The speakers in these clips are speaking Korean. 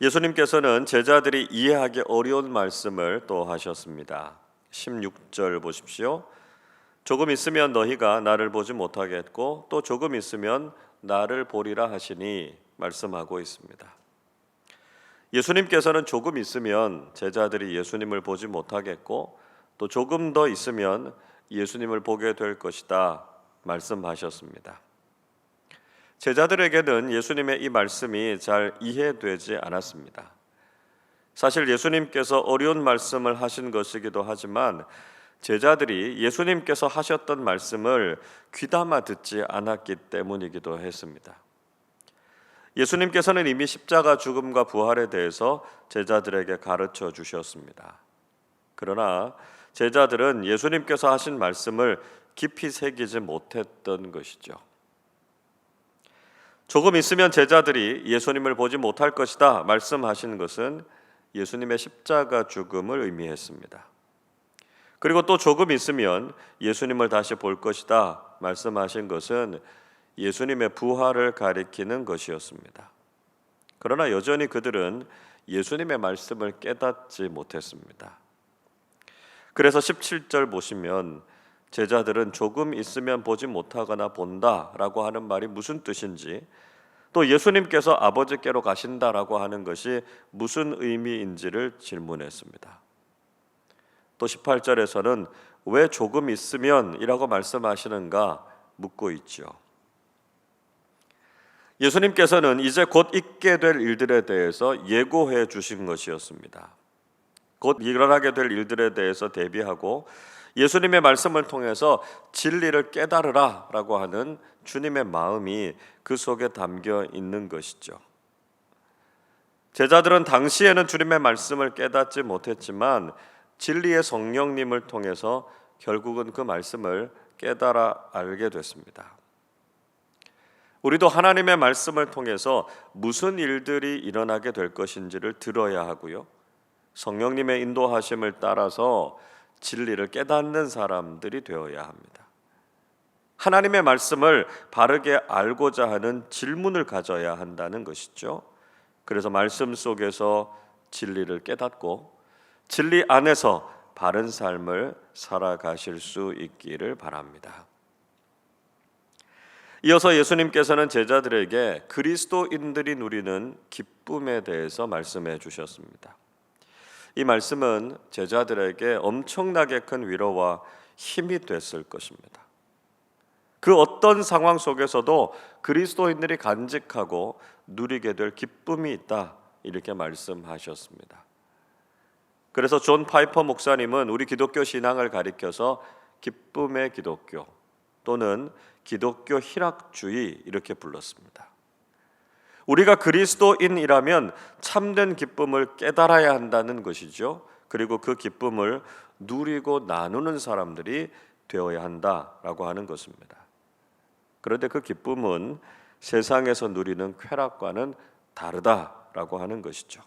예수님께서는 제자들이 이해하기 어려운 말씀을 또 하셨습니다. 16절 보십시오. 조금 있으면 너희가 나를 보지 못하겠고 또 조금 있으면 나를 보리라 하시니 말씀하고 있습니다. 예수님께서는 조금 있으면 제자들이 예수님을 보지 못하겠고 또 조금 더 있으면 예수님을 보게 될 것이다 말씀하셨습니다. 제자들에게는 예수님의 이 말씀이 잘 이해되지 않았습니다. 사실 예수님께서 어려운 말씀을 하신 것이기도 하지만 제자들이 예수님께서 하셨던 말씀을 귀담아 듣지 않았기 때문이기도 했습니다. 예수님께서는 이미 십자가 죽음과 부활에 대해서 제자들에게 가르쳐 주셨습니다. 그러나 제자들은 예수님께서 하신 말씀을 깊이 새기지 못했던 것이죠. 조금 있으면 제자들이 예수님을 보지 못할 것이다 말씀하신 것은 예수님의 십자가 죽음을 의미했습니다. 그리고 또 조금 있으면 예수님을 다시 볼 것이다 말씀하신 것은 예수님의 부활을 가리키는 것이었습니다. 그러나 여전히 그들은 예수님의 말씀을 깨닫지 못했습니다. 그래서 17절 보시면 제자들은 조금 있으면 보지 못하거나 본다라고 하는 말이 무슨 뜻인지 또 예수님께서 아버지께로 가신다라고 하는 것이 무슨 의미인지를 질문했습니다. 또 18절에서는 왜 조금 있으면이라고 말씀하시는가 묻고 있죠. 예수님께서는 이제 곧 있게 될 일들에 대해서 예고해 주신 것이었습니다. 곧 일어나게 될 일들에 대해서 대비하고 예수님의 말씀을 통해서 진리를 깨달으라라고 하는 주님의 마음이 그 속에 담겨 있는 것이죠. 제자들은 당시에는 주님의 말씀을 깨닫지 못했지만 진리의 성령님을 통해서 결국은 그 말씀을 깨달아 알게 됐습니다. 우리도 하나님의 말씀을 통해서 무슨 일들이 일어나게 될 것인지를 들어야 하고요. 성령님의 인도하심을 따라서 진리를 깨닫는 사람들이 되어야 합니다. 하나님의 말씀을 바르게 알고자 하는 질문을 가져야 한다는 것이죠. 그래서 말씀 속에서 진리를 깨닫고 진리 안에서 바른 삶을 살아가실 수 있기를 바랍니다. 이어서 예수님께서는 제자들에게 그리스도인들이 누리는 기쁨에 대해서 말씀해 주셨습니다. 이 말씀은 제자들에게 엄청나게 큰 위로와 힘이 됐을 것입니다. 그 어떤 상황 속에서도 그리스도인들이 간직하고 누리게 될 기쁨이 있다 이렇게 말씀하셨습니다. 그래서 존 파이퍼 목사님은 우리 기독교 신앙을 가리켜서 기쁨의 기독교 또는 기독교 희락주의 이렇게 불렀습니다. 우리가 그리스도인이라면 참된 기쁨을 깨달아야 한다는 것이죠. 그리고 그 기쁨을 누리고 나누는 사람들이 되어야 한다라고 하는 것입니다. 그런데 그 기쁨은 세상에서 누리는 쾌락과는 다르다라고 하는 것이죠.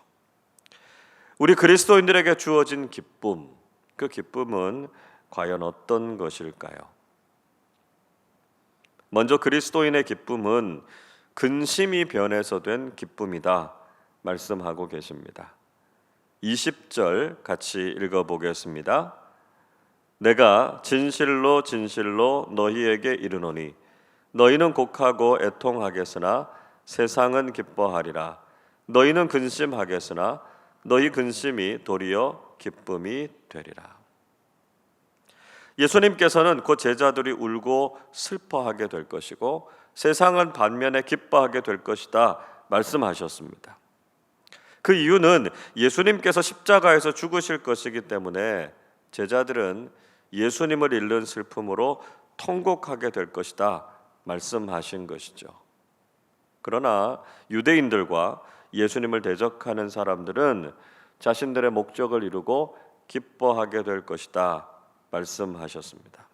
우리 그리스도인들에게 주어진 기쁨, 그 기쁨은 과연 어떤 것일까요? 먼저 그리스도인의 기쁨은 근심이 변해서 된 기쁨이다 말씀하고 계십니다. 20절 같이 읽어 보겠습니다. 내가 진실로 진실로 너희에게 이르노니 너희는 곡하고 애통하겠으나 세상은 기뻐하리라 너희는 근심하겠으나 너희 근심이 도리어 기쁨이 되리라. 예수님께서는 그 제자들이 울고 슬퍼하게 될 것이고 세상은 반면에 기뻐하게 될 것이다 말씀하셨습니다. 그 이유는 예수님께서 십자가에서 죽으실 것이기 때문에 제자들은 예수님을 잃는 슬픔으로 통곡하게 될 것이다 말씀하신 것이죠. 그러나 유대인들과 예수님을 대적하는 사람들은 자신들의 목적을 이루고 기뻐하게 될 것이다 말씀하셨습니다.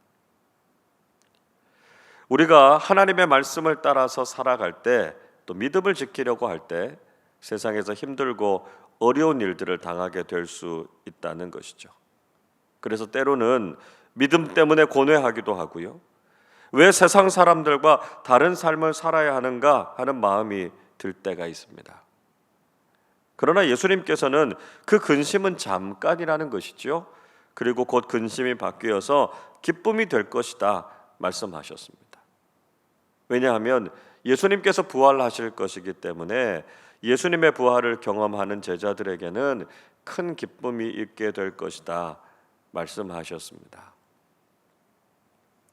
우리가 하나님의 말씀을 따라서 살아갈 때 또 믿음을 지키려고 할 때 세상에서 힘들고 어려운 일들을 당하게 될 수 있다는 것이죠. 그래서 때로는 믿음 때문에 고뇌하기도 하고요. 왜 세상 사람들과 다른 삶을 살아야 하는가 하는 마음이 들 때가 있습니다. 그러나 예수님께서는 그 근심은 잠깐이라는 것이지요. 그리고 곧 근심이 바뀌어서 기쁨이 될 것이다 말씀하셨습니다. 왜냐하면 예수님께서 부활하실 것이기 때문에 예수님의 부활을 경험하는 제자들에게는 큰 기쁨이 있게 될 것이다 말씀하셨습니다.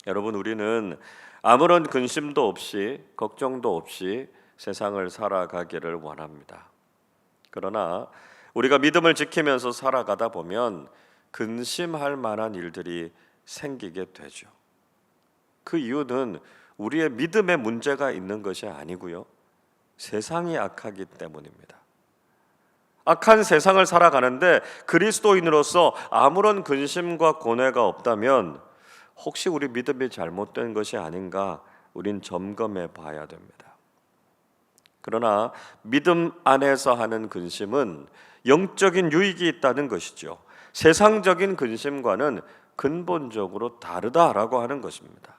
여러분 우리는 아무런 근심도 없이 걱정도 없이 세상을 살아가기를 원합니다. 그러나 우리가 믿음을 지키면서 살아가다 보면 근심할 만한 일들이 생기게 되죠. 그 이유는 우리의 믿음에 문제가 있는 것이 아니고요. 세상이 악하기 때문입니다. 악한 세상을 살아가는데 그리스도인으로서 아무런 근심과 고뇌가 없다면 혹시 우리 믿음이 잘못된 것이 아닌가 우린 점검해 봐야 됩니다. 그러나 믿음 안에서 하는 근심은 영적인 유익이 있다는 것이죠. 세상적인 근심과는 근본적으로 다르다라고 하는 것입니다.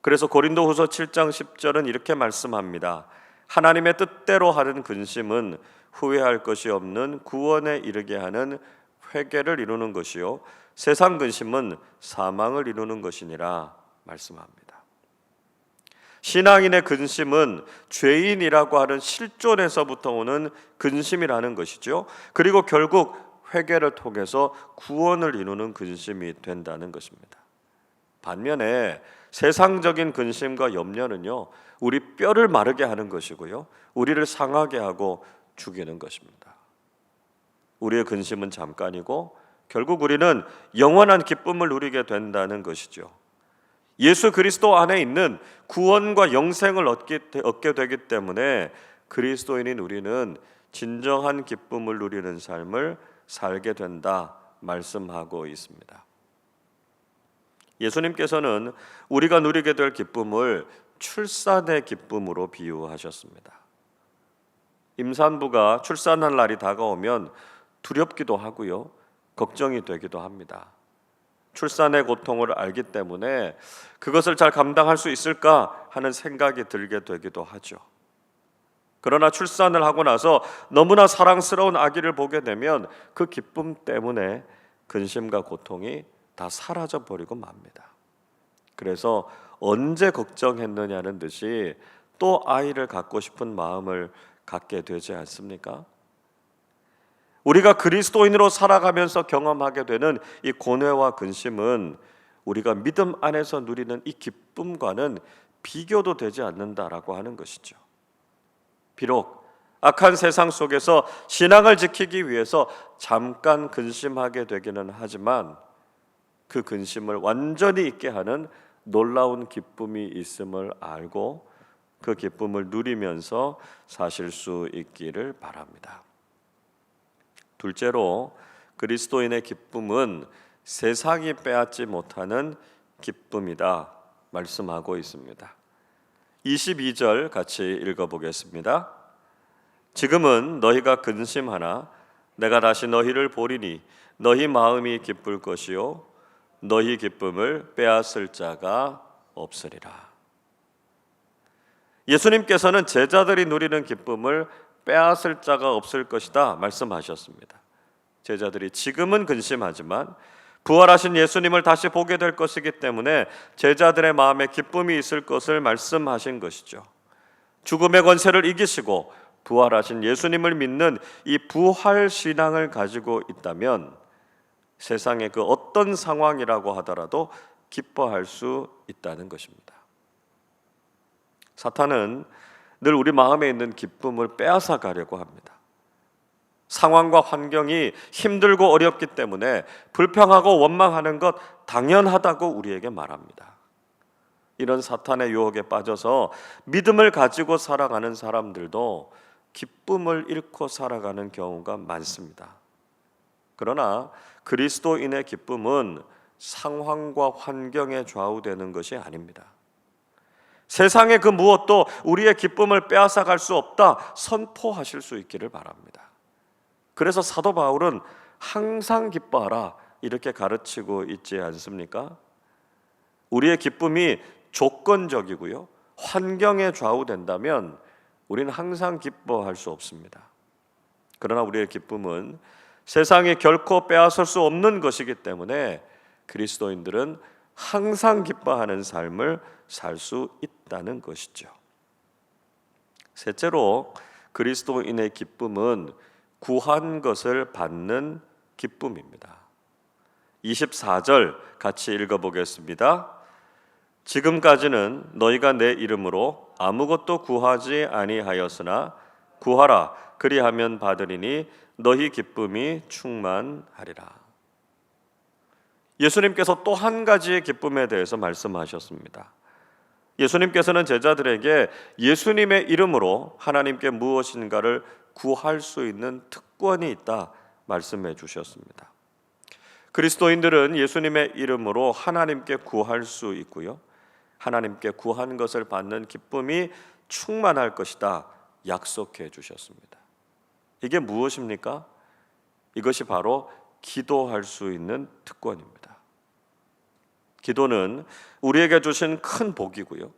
그래서 고린도후서 7장 10절은 이렇게 말씀합니다. 하나님의 뜻대로 하는 근심은 후회할 것이 없는 구원에 이르게 하는 회개를 이루는 것이요 세상 근심은 사망을 이루는 것이니라 말씀합니다. 신앙인의 근심은 죄인이라고 하는 실존에서부터 오는 근심이라는 것이죠. 그리고 결국 회개를 통해서 구원을 이루는 근심이 된다는 것입니다. 반면에 세상적인 근심과 염려는요, 우리 뼈를 마르게 하는 것이고요, 우리를 상하게 하고 죽이는 것입니다. 우리의 근심은 잠깐이고 결국 우리는 영원한 기쁨을 누리게 된다는 것이죠. 예수 그리스도 안에 있는 구원과 영생을 얻게, 얻게 되기 때문에 그리스도인인 우리는 진정한 기쁨을 누리는 삶을 살게 된다 말씀하고 있습니다. 예수님께서는 우리가 누리게 될 기쁨을 출산의 기쁨으로 비유하셨습니다. 임산부가 출산할 날이 다가오면 두렵기도 하고요. 걱정이 되기도 합니다. 출산의 고통을 알기 때문에 그것을 잘 감당할 수 있을까 하는 생각이 들게 되기도 하죠. 그러나 출산을 하고 나서 너무나 사랑스러운 아기를 보게 되면 그 기쁨 때문에 근심과 고통이 다 사라져 버리고 맙니다. 그래서 언제 걱정했느냐는 듯이 또 아이를 갖고 싶은 마음을 갖게 되지 않습니까? 우리가 그리스도인으로 살아가면서 경험하게 되는 이 고뇌와 근심은 우리가 믿음 안에서 누리는 이 기쁨과는 비교도 되지 않는다라고 하는 것이죠. 비록 악한 세상 속에서 신앙을 지키기 위해서 잠깐 근심하게 되기는 하지만 그 근심을 완전히 잊게 하는 놀라운 기쁨이 있음을 알고 그 기쁨을 누리면서 사실 수 있기를 바랍니다. 둘째로 그리스도인의 기쁨은 세상이 빼앗지 못하는 기쁨이다 말씀하고 있습니다. 22절 같이 읽어 보겠습니다. 지금은 너희가 근심하나 내가 다시 너희를 보리니 너희 마음이 기쁠 것이요 너희 기쁨을 빼앗을 자가 없으리라. 예수님께서는 제자들이 누리는 기쁨을 빼앗을 자가 없을 것이다 말씀하셨습니다. 제자들이 지금은 근심하지만 부활하신 예수님을 다시 보게 될 것이기 때문에 제자들의 마음에 기쁨이 있을 것을 말씀하신 것이죠. 죽음의 권세를 이기시고 부활하신 예수님을 믿는 이 부활 신앙을 가지고 있다면 세상의 그 어떤 상황이라고 하더라도 기뻐할 수 있다는 것입니다. 사탄은 늘 우리 마음에 있는 기쁨을 빼앗아 가려고 합니다. 상황과 환경이 힘들고 어렵기 때문에 불평하고 원망하는 것 당연하다고 우리에게 말합니다. 이런 사탄의 유혹에 빠져서 믿음을 가지고 살아가는 사람들도 기쁨을 잃고 살아가는 경우가 많습니다. 그러나 그리스도인의 기쁨은 상황과 환경에 좌우되는 것이 아닙니다. 세상의 그 무엇도 우리의 기쁨을 빼앗아 갈 수 없다 선포하실 수 있기를 바랍니다. 그래서 사도 바울은 항상 기뻐하라 이렇게 가르치고 있지 않습니까? 우리의 기쁨이 조건적이고요. 환경에 좌우된다면 우리는 항상 기뻐할 수 없습니다. 그러나 우리의 기쁨은 세상이 결코 빼앗을 수 없는 것이기 때문에 그리스도인들은 항상 기뻐하는 삶을 살 수 있다는 것이죠. 셋째로 그리스도인의 기쁨은 구한 것을 받는 기쁨입니다. 24절 같이 읽어 보겠습니다. 지금까지는 너희가 내 이름으로 아무것도 구하지 아니하였으나 구하라 그리하면 받으리니 너희 기쁨이 충만하리라. 예수님께서 또 한 가지의 기쁨에 대해서 말씀하셨습니다. 예수님께서는 제자들에게 예수님의 이름으로 하나님께 무엇인가를 구할 수 있는 특권이 있다 말씀해 주셨습니다. 그리스도인들은 예수님의 이름으로 하나님께 구할 수 있고요. 하나님께 구한 것을 받는 기쁨이 충만할 것이다 약속해 주셨습니다. 이게 무엇입니까? 이것이 바로 기도할 수 있는 특권입니다. 기도는 우리에게 주신 큰 복이고요.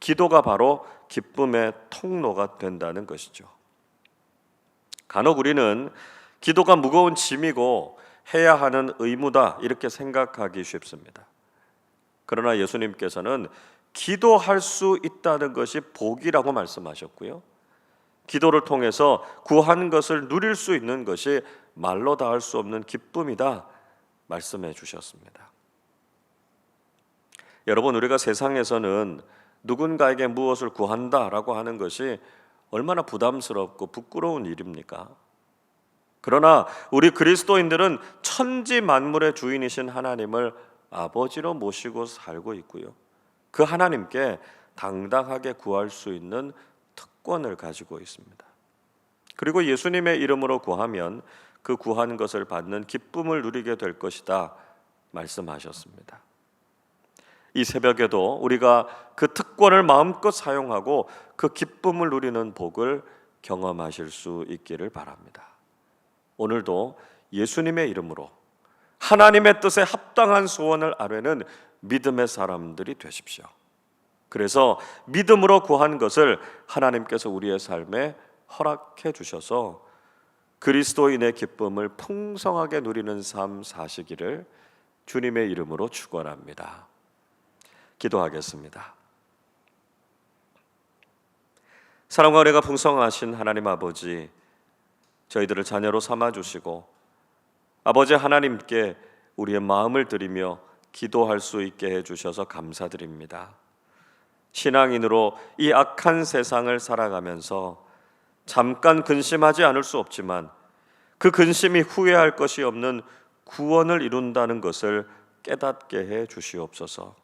기도가 바로 기쁨의 통로가 된다는 것이죠. 간혹 우리는 기도가 무거운 짐이고 해야 하는 의무다 이렇게 생각하기 쉽습니다. 그러나 예수님께서는 기도할 수 있다는 것이 복이라고 말씀하셨고요. 기도를 통해서 구한 것을 누릴 수 있는 것이 말로 다 할 수 없는 기쁨이다 말씀해 주셨습니다. 여러분 우리가 세상에서는 누군가에게 무엇을 구한다라고 하는 것이 얼마나 부담스럽고 부끄러운 일입니까? 그러나 우리 그리스도인들은 천지 만물의 주인이신 하나님을 아버지로 모시고 살고 있고요. 그 하나님께 당당하게 구할 수 있는 특권을 가지고 있습니다. 그리고 예수님의 이름으로 구하면 그 구한 것을 받는 기쁨을 누리게 될 것이다 말씀하셨습니다. 이 새벽에도 우리가 그 특권을 마음껏 사용하고 그 기쁨을 누리는 복을 경험하실 수 있기를 바랍니다. 오늘도 예수님의 이름으로 하나님의 뜻에 합당한 소원을 아뢰는 믿음의 사람들이 되십시오. 그래서 믿음으로 구한 것을 하나님께서 우리의 삶에 허락해 주셔서 그리스도인의 기쁨을 풍성하게 누리는 삶 사시기를 주님의 이름으로 축원합니다. 기도하겠습니다. 사랑과 은혜가 풍성하신 하나님 아버지 저희들을 자녀로 삼아 주시고 아버지 하나님께 우리의 마음을 드리며 기도할 수 있게 해 주셔서 감사드립니다. 신앙인으로 이 악한 세상을 살아가면서 잠깐 근심하지 않을 수 없지만 그 근심이 후회할 것이 없는 구원을 이룬다는 것을 깨닫게 해 주시옵소서.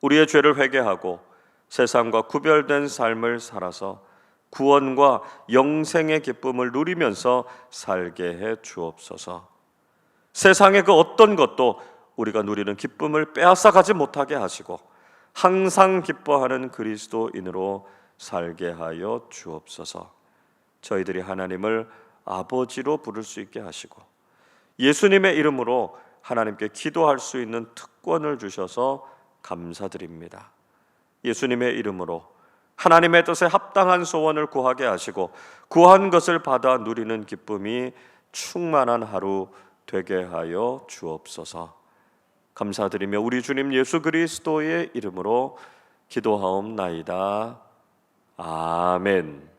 우리의 죄를 회개하고 세상과 구별된 삶을 살아서 구원과 영생의 기쁨을 누리면서 살게 해 주옵소서. 세상의 그 어떤 것도 우리가 누리는 기쁨을 빼앗아 가지 못하게 하시고 항상 기뻐하는 그리스도인으로 살게 하여 주옵소서. 저희들이 하나님을 아버지로 부를 수 있게 하시고 예수님의 이름으로 하나님께 기도할 수 있는 특권을 주셔서 감사드립니다. 예수님의 이름으로 하나님의 뜻에 합당한 소원을 구하게 하시고 구한 것을 받아 누리는 기쁨이 충만한 하루 되게 하여 주옵소서. 감사드리며 우리 주님 예수 그리스도의 이름으로 기도하옵나이다. 아멘.